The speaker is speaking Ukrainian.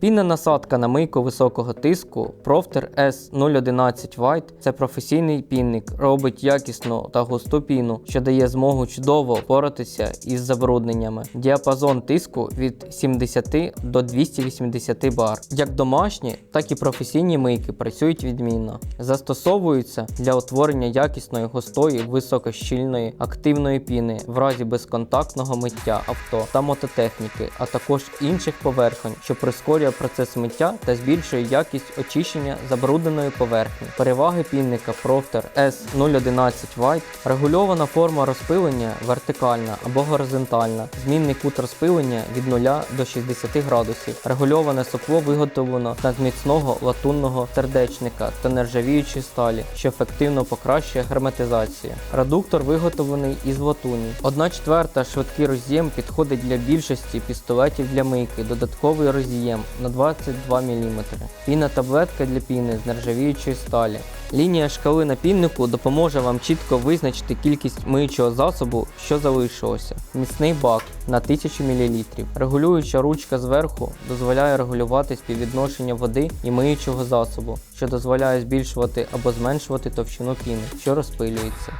Пінна насадка на мийку високого тиску Profter S011 White – це професійний пінник, робить якісну та густу піну, що дає змогу чудово впоратися із забрудненнями. Діапазон тиску від 70 до 280 бар. Як домашні, так і професійні мийки працюють відмінно. Застосовуються для утворення якісної, густої, високощільної, активної піни в разі безконтактного миття авто та мототехніки, а також інших поверхонь, що прискорює процес миття та збільшує якість очищення забрудненої поверхні. Переваги пінника Profter S011 White регульована форма розпилення вертикальна або горизонтальна, змінний кут розпилення від 0 до 60 градусів. Регульоване сопло виготовлено з міцного латунного сердечника та нержавіючої сталі, що ефективно покращує герметизацію. Редуктор виготовлений із латуні. 1 четверта швидкий роз'єм підходить для більшості пістолетів для мийки, додатковий роз'єм на 22 мм. Піна таблетка для піни з нержавіючої сталі. Лінія шкали на піннику допоможе вам чітко визначити кількість миючого засобу, що залишилося. Міцний бак на 1000 мл. Регулююча ручка зверху дозволяє регулювати співвідношення води і миючого засобу, що дозволяє збільшувати або зменшувати товщину піни, що розпилюється.